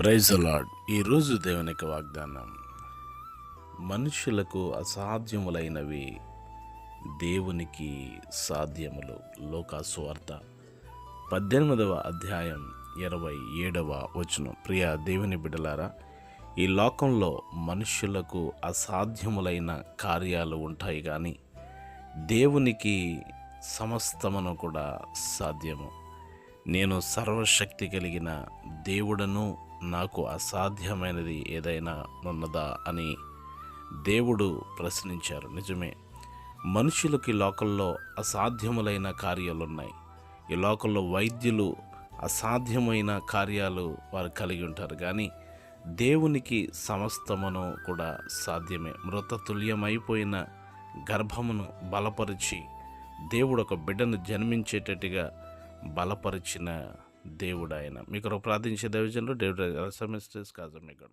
Praise అలాడ్ ఈరోజు దేవుని యొక్క వాగ్దానం మనుషులకు అసాధ్యములైనవి దేవునికి సాధ్యములు. లోకాసువార్త పద్దెనిమిదవ అధ్యాయం ఇరవై ఏడవ వచనం. ప్రియ దేవుని బిడ్డలారా ఈ లోకంలో మనుషులకు అసాధ్యములైన కార్యాలు ఉంటాయి కానీ దేవునికి సమస్తమును కూడా సాధ్యము. నేను సర్వశక్తి కలిగిన దేవుడను నాకు అసాధ్యమైనది ఏదైనా ఉన్నదా అని దేవుడు ప్రశ్నించారు. నిజమే మనుషులకి లోకంలో అసాధ్యములైన కార్యాలు ఉన్నాయి ఈ లోకంలో వైద్యులు అసాధ్యమైన కార్యాలు వారు కలిగి ఉంటారు. కానీ దేవునికి సమస్తమును కూడా సాధ్యమే. మృతతుల్యమైపోయిన గర్భమును బలపరిచి దేవుడు ఒక బిడ్డను జన్మించేటట్టుగా బలపరిచిన దేవుడాయన మీకు ప్రార్థించే దైవజనులు దేవుడు రసమిస్టర్స్ కాదు మీకు